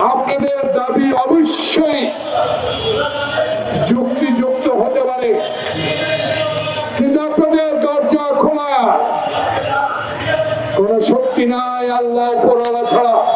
আপনাদের দাবি অবশ্যই যুক্তিযুক্ত হতে পারে। কিন্তু আপনাদের দরজা খোলা। কোন শক্তি নাই আল্লাহ ছাড়া।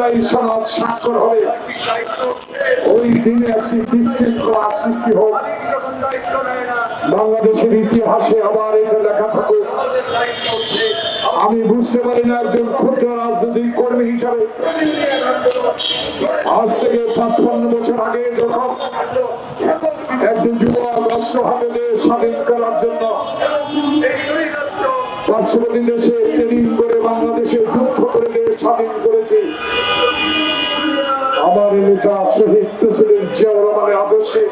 জুলাই সনদ স্বাক্ষর ওই দিনে একটি বিশৃঙ্খলা সৃষ্টি হোক। বাংলাদেশের ইতিহাসে আবার এটা লেখা থাকুক। আমি বুঝতে পারি না একজন ক্ষুদ্র রাজনৈতিক কর্মী হিসাবে। আজ থেকে পাঁচপান্ন বছর আগে যখন একজন যুবক রাষ্ট্র হাতে স্বাধীন করার জন্য পার্শ্ববর্তী দেশে ট্রেনিং করে বাংলাদেশে যুদ্ধ করে স্বাধীন করেছে আমার নেতা শহীদ প্রেসিডেন্ট জিয়াউর রহমানের আদর্শে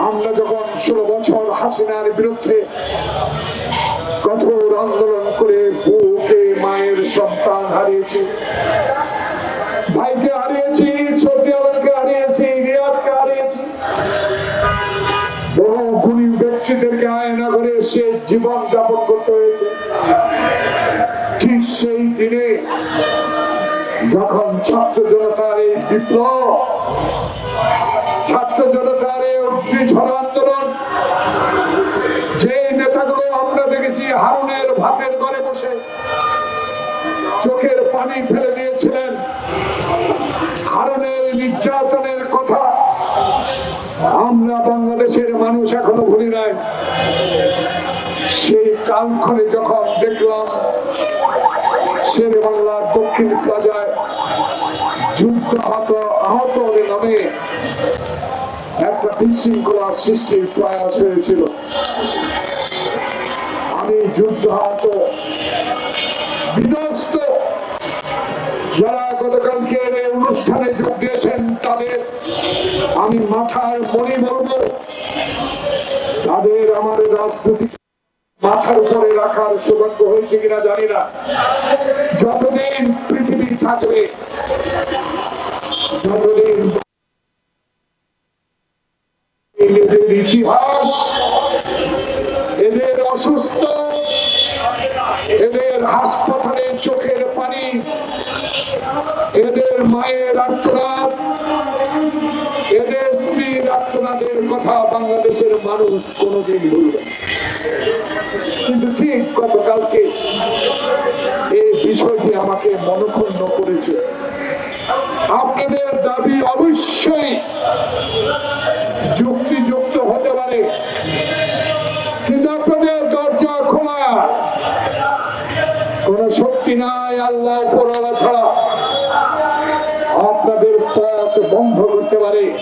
আমরা যখন ষোলো বছর বিরুদ্ধে কঠোর আন্দোলন করে বউকে মায়ের সন্তান হারিয়েছি, ভাইকে হারিয়েছি ব্যক্তিদেরকে আয়না করে সে জীবন যাপন করতে হয়েছে। ঠিক সেই দিনে যখন ছাত্র জনতার এই বিপ্লব, ছাত্র জনতার এই অগ্নিঝড় আন্দোলন যে নেতাগুলো আমরা দেখেছি হারুনের ভাতের ঘরে বসে চোখের পানি ফেলে দিয়েছিলেন, হারুনের নির্যাতনের কথা আমরা বাংলাদেশের মানুষ এখনও ভুলি নাই। সেই কালক্ষণে যখন দেখলাম শেরে বাংলার দক্ষিণ প্লাজায় যুদ্ধ আহত আহত নামে একটা বিশৃঙ্খলা সৃষ্টির প্রয়াস হয়েছিল। আমি যুদ্ধ আহত অনুষ্ঠানে যোগ দিয়েছেন তাদের। আমি মাথার মনে বলব, তাদের আমার রাজনৈতিক মাথার উপরে রাখার সৌভাগ্য হয়েছে কিনা জানি না। যতদিন পৃথিবী থাকবে, যতদিন ইতিহাস, এদের অসুস্থ, এদের হাসপাতালে চোখের পানি এদের মায়ের আত্মনাদ এদের স্ত্রীর আত্মনাদের কথা বাংলাদেশের মানুষ কোনোদিন ভুলবে কিন্তু ঠিক গতকালকে এই বিষয়টি আমাকে মনক্ষুণ্ণ করেছে। আপনাদের দাবি অবশ্যই যুক্তিযুক্ত কোন শক্তি নাই আল্লাহ ছাড়া। আপনাদের পথ বন্ধ করতে পারে।